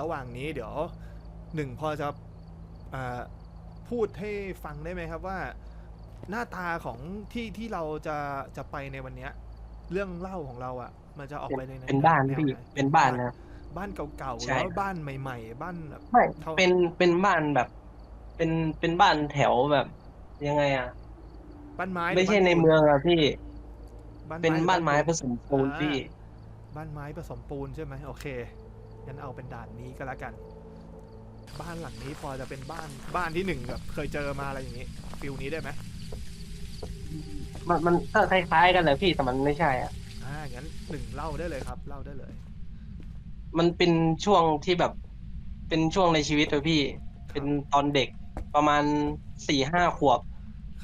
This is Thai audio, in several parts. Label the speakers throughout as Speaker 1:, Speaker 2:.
Speaker 1: ระหว่างนี้เดี๋ยวหนึ่งพอจะอ่าพูดให้ฟังได้ไหมครับว่าหน้าตาของที่ที่เราจะจะไปในวันเนี้ย เรื่องเล่าของเราอะ่ะ มันจะออกไปใน
Speaker 2: เป็นบ้าน
Speaker 1: แว
Speaker 2: พี่
Speaker 1: ไห
Speaker 2: เป็นบ้านนะ
Speaker 1: บ้านเก่าๆ
Speaker 2: ใช่
Speaker 1: แล้วบ้านใหม่ ๆ บ้านแบบ
Speaker 2: ไม่
Speaker 1: เท่า
Speaker 2: เป็นเป็นบ้านแบบ เป็นเป็นบ้านแถวแบบยังไงอะ
Speaker 1: บ้านไม้
Speaker 2: ไม่ใช่
Speaker 1: หรื
Speaker 2: ใน
Speaker 1: บ้าปู
Speaker 2: เมืองอะพี่
Speaker 1: บ้าน
Speaker 2: เป็น
Speaker 1: หรือ
Speaker 2: บ้านไม้
Speaker 1: ปู
Speaker 2: ผสมปูน
Speaker 1: อ่า
Speaker 2: พี่
Speaker 1: บ้านไม้ผสมปูนใช่ไหมโอเค งั้นเอาเป็นด่านนี้ก็แล้วกัน บ้านหลังนี้พอจะเป็นบ้านบ้านที่หนึ่งแบบเคยเจอมาอะไรอย่างงี้ฟิลนี้ได้ไหม
Speaker 2: มันมันก็คล้ายๆกันแหละพี่แต่มันไม่ใช่อะ
Speaker 1: อ่างั้นหนึ่งเล่าได้เลยครับ เล่าได้เลย
Speaker 2: มันเป็นช่วงที่แบบเป็นช่วงในชีวิตเลยพี่ เป็นตอนเด็กประมาณสี่ห้าขวบ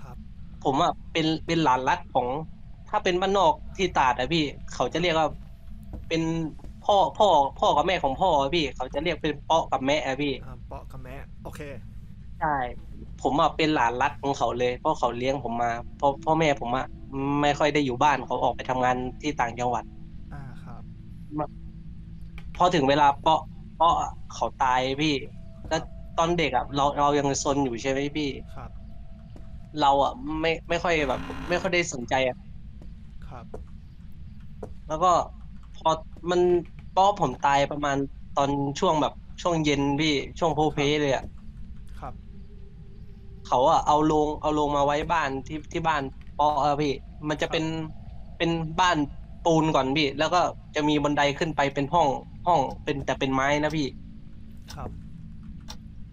Speaker 1: ครับ
Speaker 2: ผมอะเป็นเป็นหลานรักของ ถ้าเป็นบ้านนอกที่ตราดอะพี่ เขาจะเรียกว่าเป็น พ่อพ่อพ่อกับแม่ของพ่ออะพี่ เขาจะเรียกเป็นเปาะกับแม่อะพี่
Speaker 1: อ่าเปาะกับแม่โอเค
Speaker 2: ใช่ ผมอะเป็นหลานรักของเขาเลย เพราะเขาเลี้ยงผมมาเพราะพ่อแม่ผมอะไม่ค่อยได้อยู่บ้านเขาออกไปทำงานที่ต่างจังหวัด
Speaker 1: อ่าครับ
Speaker 2: พอถึงเวลาเปาะเปาะอะเขาตายพี่ แล้วตอนเด็กอะเราเรายังซนอยู่ใช่ไหมพี่
Speaker 1: ครับ
Speaker 2: เราอะไม่ไม่ค่อยแบบ ไม่ค่อยได้สนใจอะ
Speaker 1: ครับ
Speaker 2: แล้วก็พอมัน เปาะผมตายประมาณตอนช่วงแบบช่วงเย็นพี่ช่วงโพเพเลยอะ
Speaker 1: ครับ
Speaker 2: เขาอะเอาโลงเอาโลงมาไว้บ้านที่ที่บ้านปออะพี่ มันจะเป็นเป็นบ้านปูนก่อนพี่ แล้วก็จะมีบันไดขึ้นไปเป็นห้องห้องเป็นแต่เป็นไม้นะพี่
Speaker 1: ครับ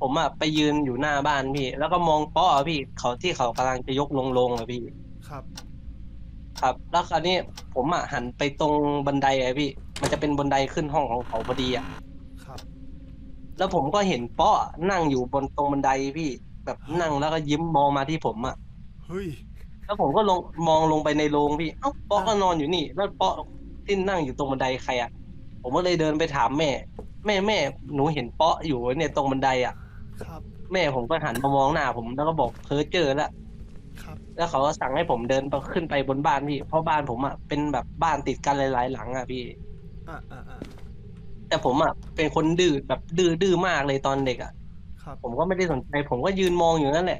Speaker 2: ผมอะไปยืนอยู่หน้าบ้านพี่ แล้วก็มองปออะพี่ เขาที่เขากำลังจะยกลงลงอะพี่
Speaker 1: ครับ
Speaker 2: ครับ แล้วคราวนี้ผมอะหันไปตรงบันไดอะพี่ มันจะเป็นบันไดขึ้นห้องของเขาพอดีอะ
Speaker 1: ครับ
Speaker 2: แล้วผมก็เห็นปอนั่งอยู่บนตรงบันไดพี่ แบบนั่งแล้วก็ยิ้มมองมาที่ผมอะ
Speaker 1: เฮ้ย
Speaker 2: แล้วผมก็ลงมองลงไปในโรงพี่ เอ้าเปาะก็นอนอยู่นี่ แล้วเปาะที่นั่งอยู่ตรงบันไดใครอะ ผมก็เลยเดินไปถามแม่ แม่แม่หนูเห็นเปาะอยู่เนี่ยตรงบันไดอะ
Speaker 1: ครับ
Speaker 2: แม่ผมก็หันมามองหน้าผมแล้วก็บอกเพ้อเจอแล้ว
Speaker 1: ครับ
Speaker 2: แล้วเขาก็สั่งให้ผมเดินไปขึ้นไปบนบ้านพี่ เพราะบ้านผมอะเป็นแบบบ้านติดกันหลายๆหลังอะพี่
Speaker 1: อ่าอ่าอ่า
Speaker 2: แต่ผมอะเป็นคนดื้อแบบดื้อดื้อมากเลยตอนเด็กอะ
Speaker 1: ครับ
Speaker 2: ผมก็ไม่ได้สนใจ ผมก็ยืนมองอยู่นั่นแหละ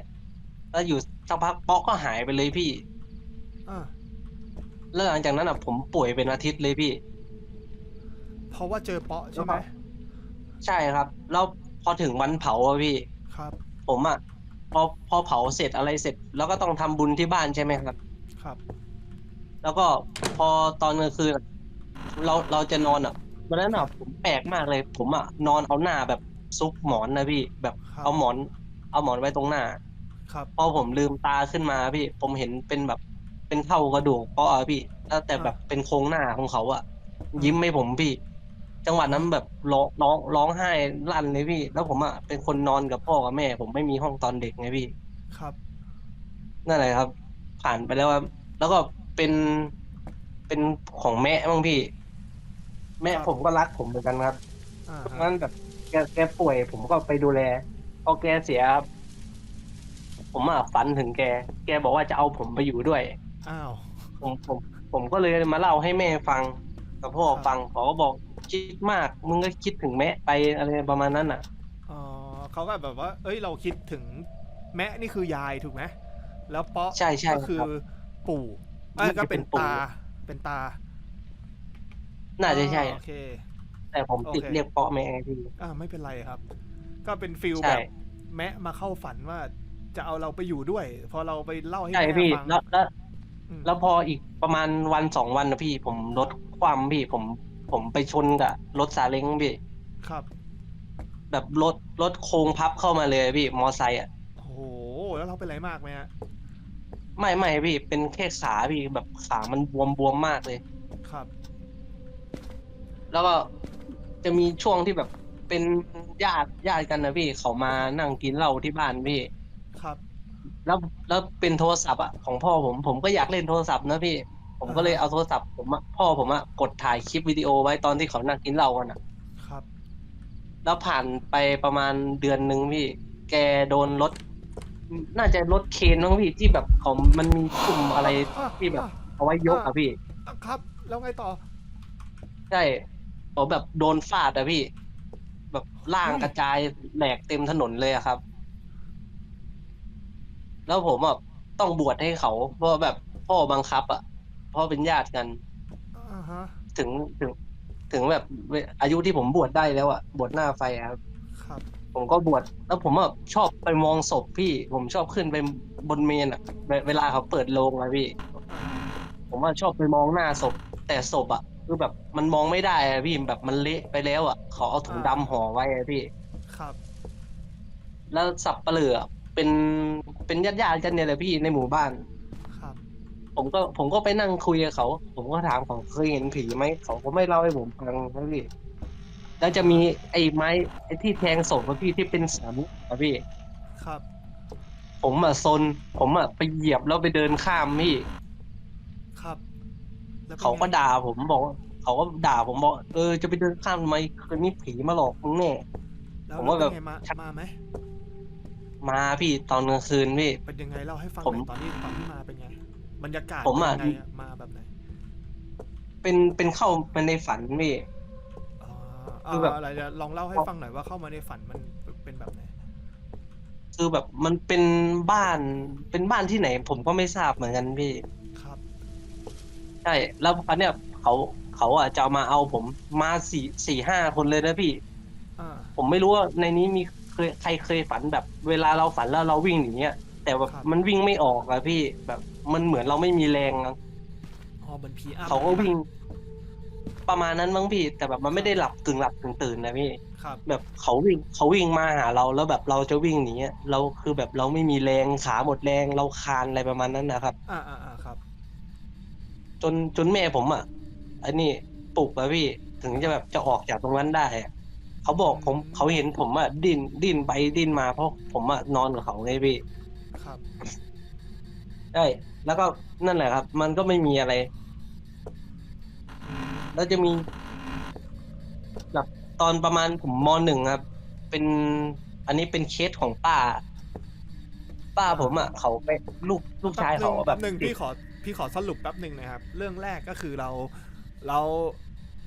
Speaker 2: แล้วอยู่สักพักเปาะก็หายไปเลยพี่
Speaker 1: อ่า
Speaker 2: แล้วหลังจากนั้นอะ ผมป่วยเป็นอาทิตย์เลยพี่
Speaker 1: เพราะว่าเจอเปาะใช่ไหม
Speaker 2: ใช่ครับ แล้วพอถึงวันเผาอะพี่
Speaker 1: ครับ
Speaker 2: ผมอะพอพอเผาเสร็จอะไรเสร็จ แล้วก็ต้องทำบุญที่บ้านใช่ไหมครับ
Speaker 1: ครับ
Speaker 2: แล้วก็พอตอนกลางคืนอะ เราเราจะนอนอะวันนั้นอะผมแปลกมากเลย ผมอะนอนเอาหน้าแบบซุกหมอนนะพี่ แบบ
Speaker 1: ครับ
Speaker 2: เอาหมอน เอาหมอนไว้ตรงหน้า
Speaker 1: ครับ
Speaker 2: พอผมลืมตาขึ้นมาพี่ ผมเห็นเป็นแบบเป็นเท่ากระดูกเพราะอะพี่แล้วแต่แบบเป็นโครงหน้าของเขาอะยิ้มให้ผมพี่ จังหวะนั้นแบบร้องร้องร้องไห้ลั่นเลยพี่ แล้วผมอะเป็นคนนอนกับพ่อกับแม่ ผมไม่มีห้องตอนเด็กไงพี่
Speaker 1: ครับ
Speaker 2: นั่นแหละครับ ผ่านไปแล้วครับแล้วก็เป็นเป็นของแม่บ้างพี่ แม่ผมก็รักผมเหมือนกันครับ
Speaker 1: อ่า
Speaker 2: เพราะ
Speaker 1: ฮะ
Speaker 2: งั้นแบบแกแกป่วยผมก็ไปดูแลพอแกเสียครับผมอะฝันถึงแก แกบอกว่าจะเอาผมไปอยู่ด้วย
Speaker 1: อ้าว
Speaker 2: ผมผมผมก็เลยมาเล่าให้แม่ฟังกับพ่อ
Speaker 1: ครับ
Speaker 2: ฟังเขาก็บอกคิดมากมึงก็คิดถึงแม่ไปอะไรประมาณนั้นอะ
Speaker 1: อ๋อเขาก็แบบว่า เอ้ยเราคิดถึงแม่นี่คือยายถูกไหมแล้วเปาะ
Speaker 2: ใช่ใช่
Speaker 1: ก็คือ
Speaker 2: ครับ
Speaker 1: ปู่เอ้ย
Speaker 2: น่าจะ
Speaker 1: ก็เป็น
Speaker 2: เป็นปู่
Speaker 1: ตาเป็นตา
Speaker 2: น่าจะใช่
Speaker 1: อ๋อโอเค
Speaker 2: แต่ผมติด
Speaker 1: โอเค
Speaker 2: เรียกเปาะแม่พี่
Speaker 1: อ่าไม่เป็นไรครับ ก็เป็นฟิล
Speaker 2: ใช่
Speaker 1: แบบแมะมาเข้าฝันว่าจะเอาเราไปอยู่ด้วย พอเราไปเล่าให้
Speaker 2: ใช่
Speaker 1: แม่
Speaker 2: พี่
Speaker 1: ฟัง
Speaker 2: แล้วแล้ว
Speaker 1: อืม
Speaker 2: แล้วพออีกประมาณวันสองวันนะพี่ ผมรถคว่ำพี่ผมผมไปชนกับรถซาเล้งพี่
Speaker 1: ครับ
Speaker 2: แบบรถรถโค้งพับเข้ามาเลยพี่มอไซค์อะ
Speaker 1: โอ้โห แล้วเราเป็นไรมากไหมฮะ
Speaker 2: ไม่ไม่พี่เป็นแค่ขาพี่แบบขามันบวมบวมมากเลย
Speaker 1: ครับ
Speaker 2: แล้วก็จะมีช่วงที่แบบเป็นญาติญาติกันนะพี่เขามานั่งกินเหล้าที่บ้านพี่
Speaker 1: ครับ
Speaker 2: แล้วแล้วเป็นโทรศัพท์อะของพ่อผมผมก็อยากเล่นโทรศัพท์นะพี่ ผมก็เลยเอาโทรศัพท์ผมอะพ่อผมอะกดถ่ายคลิปวิดีโอไว้ตอนที่เขานั่งกินเหล้ากันอะ
Speaker 1: ครับ
Speaker 2: แล้วผ่านไปประมาณเดือนหนึ่งพี่ แกโดนรถน่าจะรถเคนมั้งพี่ที่แบบเขามันมีปุ่มอะไรที่แบบ เอาไว้ยกอะพี่
Speaker 1: อะครับ แล้วไงต่อ
Speaker 2: ใช่ เขาแบบโดนฟาดอะพี่ แบบร่างกระจายแหลกเต็มถนนเลยอะครับ แล้วผมอะต้องบวชให้เขา เพราะแบบพ่อบังคับอะพ่อเป็นญาติกัน
Speaker 1: อ่าฮะ
Speaker 2: ถึงถึง ถึงแบบอายุที่ผมบวชได้แล้วอะบวชหน้าไฟอะครับ
Speaker 1: ครับ
Speaker 2: ผมก็บวชแล้วผมอะชอบไปมองศพพี่ ผมชอบขึ้นไปบนเมนอะเวเวลาเขาเปิดโลงอะพี่ ผมว่าชอบไปมองหน้าศพ แต่ศพอะ คือแบบมันมองไม่ได้อะพี่แบบมันเละไปแล้วอะเขาเอาถุงดำห่อไว้อะพี่
Speaker 1: ครับ
Speaker 2: แล้วสับเปลือเป็นเป็นญาติญาติๆกันเนี่ยแหละพี่ในหมู่บ้าน
Speaker 1: ครับ
Speaker 2: ผมก็ผมก็ไปนั่งคุยกับเขา ผมก็ถามเขาเคยเห็นผีไหมเขาก็ไม่เล่าให้ผมฟังนะพี่แล้วจะมีไอ้ไม้ไอ้ที่แทงศพอะพี่ที่เป็นสามอะพี่
Speaker 1: ครับ
Speaker 2: ผมอะซนผมอะไปเหยียบแล้วไปเดินข้ามพี่
Speaker 1: ครับ แล้วป็น
Speaker 2: เขาก็
Speaker 1: ไง
Speaker 2: ด่าผมบอกว่าเขาก็ด่าผมบอกเออจะไปเดินข้ามทำไมคืนนี้ผีมาหลอกมึงแน่
Speaker 1: แล้ว
Speaker 2: ผมว่า
Speaker 1: แล้วเป็น
Speaker 2: แบบ
Speaker 1: ไงมามาไหม
Speaker 2: มาพี่ตอนกลางคืนพี่
Speaker 1: เป็นยังไงเล่าให้ฟังห
Speaker 2: ผม
Speaker 1: น่อยตอนที่ตอนที่มาเป็นไงบรรยากาศ
Speaker 2: ผมอะ
Speaker 1: เป็นยังไงอะมาแบบไหน
Speaker 2: เป็นเป็นเข้ามาในฝันพี่
Speaker 1: อ๋อ
Speaker 2: คือแบบ
Speaker 1: เอาอะไรจะลองเล่าให้ฟังหน่อยว่าเข้ามาในฝันมันเป็นแบบไหน
Speaker 2: คือแบบมันเป็นบ้านเป็นบ้านที่ไหน ผมก็ไม่ทราบเหมือนกันพี่
Speaker 1: ครับ
Speaker 2: ใช่แล้วอันเนี้ยเขาเขาอะจะเอามาเอาผมมาสี่สี่ห้าคนเลยนะพี่
Speaker 1: อ่า
Speaker 2: ผมไม่รู้ว่าในนี้มีเคยใครเคยฝันแบบ เวลาเราฝันแล้วเราวิ่งอย่างเงี้ยแต่แบบ
Speaker 1: ครับ
Speaker 2: มันวิ่งไม่ออกอะพี่แบบมันเหมือนเราไม่มีแรงอะ
Speaker 1: อ๋อเหมือนผีอัพ
Speaker 2: เขาก็วิ่ง ประมาณนั้นมั้งพี่ แต่แบบมันไม่ได้หลับกึ่งหลับกึ่งตื่นนะพี่
Speaker 1: ครับ
Speaker 2: แบบเขาวิ่งเขาวิ่งมาหาเราแล้วแบบเราจะวิ่งหนีอะเราคือแบบเราไม่มีแรงขาหมดแรงเราคลานอะไรประมาณนั้นนะครับ
Speaker 1: อ่าอ่าอ่าครับ
Speaker 2: จนจนแม่ผมอะอันนี้ปลุกอะพี่ถึงจะแบบจะออกจากตรงนั้นได้อะเขาบอกผม
Speaker 1: อืม
Speaker 2: เขาเห็นผมอะดิ้นดิ้นไปดิ้นมาเพราะผมอะนอนกับเขาไงพี่
Speaker 1: ครับ
Speaker 2: ใช่แล้วก็นั่นแหละครับ มันก็ไม่มีอะไร แล้วจะมีแบบตอนประมาณผมมหนึ่งครับ เป็นอันนี้เป็นเคสของป้า ป้าผมอะเขาไปลูกลูกชายเขา
Speaker 1: แป๊
Speaker 2: แบบ
Speaker 1: หนึ่งพี่ขอ พี่ขอสรุปแป๊บหนึ่งนะครับ เรื่องแรกก็คือเราเรา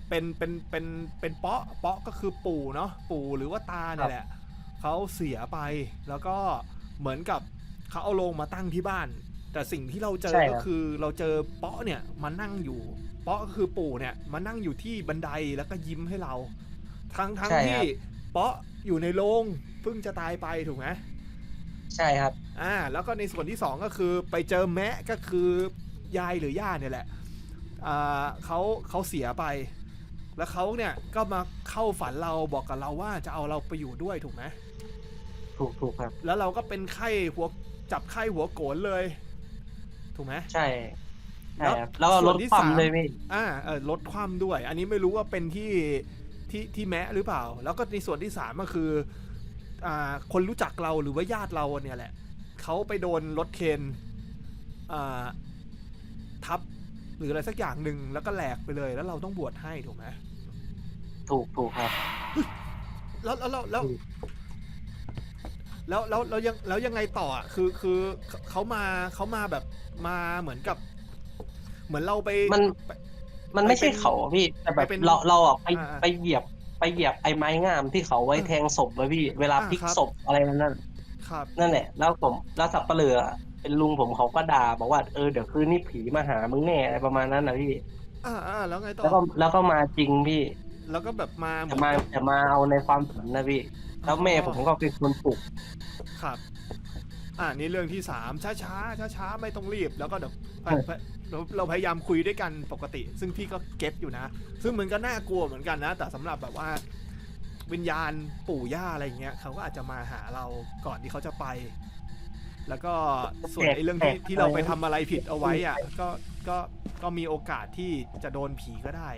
Speaker 1: เป็นเป็นเป็นเป็นเปาะเปาะก็คือปู่เนาะปู่หรือว่าตาเนี่ยแหละเขาเสียไปแล้วก็เหมือนกับเขาเอาโลงมาตั้งที่บ้าน แต่สิ่งที่เราเจอ
Speaker 2: ใช่ค
Speaker 1: ก็
Speaker 2: รับ
Speaker 1: คือเราเจอเปาะเนี่ยมานั่งอยู่ เปาะก็คือปู่เนี่ยมานั่งอยู่ที่บันไดแล้วก็ยิ้มให้เรา ทั้งทั้ง
Speaker 2: ใช่ค
Speaker 1: ที่
Speaker 2: รับ
Speaker 1: เปาะอยู่ในโรงเพิ่งจะตายไปถูกไหม
Speaker 2: ใช่ครับ
Speaker 1: อ่า แล้วก็ในส่วนที่สองก็คือไปเจอแมะก็คือ ยายหรือย่าเนี่ยแหละอ่าเขาเขาเสียไป แล้วเขาเนี่ยก็มาเข้าฝันเราบอกกับเราว่าจะเอาเราไปอยู่ด้วยถูกไหม
Speaker 2: ถูกถูกครับ
Speaker 1: แล้วเราก็เป็นไข้หัวจับไข้หัวโกนเลย ถูกไหม
Speaker 2: ใช่ใช่
Speaker 1: แล้ว
Speaker 2: ครับแล้วก็
Speaker 1: ส่
Speaker 2: ร
Speaker 1: วน
Speaker 2: ถ
Speaker 1: ที่
Speaker 2: ความ
Speaker 1: สาม
Speaker 2: เลยพี่
Speaker 1: อ่าเออลดความด้วย อันนี้ไม่รู้ว่าเป็นที่ที่ที่แมะหรือเปล่า แล้วก็ในส่วนที่สามก็คืออ่าคนรู้จักเราหรือว่าญาติเราเนี่ยแหละเขาไปโดนรถเคนอ่า ทับ หรืออะไรสักอย่างหนึ่งแล้วก็แหลกไปเลย แล้วเราต้องบวชให้ถูกไหม
Speaker 2: ถูกถูกครับ
Speaker 1: แล้วแล้วแล้วแล้ว
Speaker 2: ถูก
Speaker 1: แล้วแล้วแล้วยังแล้วยังไงต่ออะคือคือเขาเขามาเขามาแบบมาเหมือนกับ เหมือนเราไป
Speaker 2: มัน
Speaker 1: ไป
Speaker 2: มันไม่ใช่
Speaker 1: ไปเป็น
Speaker 2: เขาพี่แต่แบบ
Speaker 1: ไปเป็น
Speaker 2: เราเราอะไป
Speaker 1: อ่า
Speaker 2: ไปเหยียบไปเหยียบไอ้ไม้งามที่เขาไว้
Speaker 1: อ่า
Speaker 2: แทงศพเลยพี่ เวลา
Speaker 1: อ่า
Speaker 2: พลิก
Speaker 1: ครับ
Speaker 2: ศพอะไรนั่นนั่น
Speaker 1: ครับ
Speaker 2: นั่นแหละแล้วผมแล้วสับเปลือ เป็นลุงผมเขาก็ด่าบอกว่าเออเดี๋ยวคืนนี้ผีมาหามึงแน่อะไรประมาณนั้นนะพี่
Speaker 1: อ่าอ่าแล้วไงต่อ
Speaker 2: แล้วก็แล้วก็มาจริงพี่
Speaker 1: แล้วก็แบบมาเหมื
Speaker 2: จะ
Speaker 1: อน
Speaker 2: มา
Speaker 1: กับ
Speaker 2: จะมาเอาในความฝันนะพี่แล้วแม่ผมก็เป็นคนปลุก
Speaker 1: ครับ อ่านี่เรื่องที่สามช้าช้าช้าช้าๆไม่ต้องรีบ แล้วก็เดี๋ยวพยพยเราเราพยายามคุยด้วยกันปกติ ซึ่งพี่ก็เก็ตอยู่นะ ซึ่งมันก็น่ากลัวเหมือนกันนะ แต่สำหรับแบบว่า วิญญาณปู่ย่าอะไรอย่างเงี้ยเขาก็อาจจะมาหาเราก่อนที่เขาจะไป แล้วก็ส่วนไอ้เรื่องที่ที่เราไปทำอะไรผิดเอาไว้อะก็ก็ก็มีโอกาสที่จะโดนผีก็ได้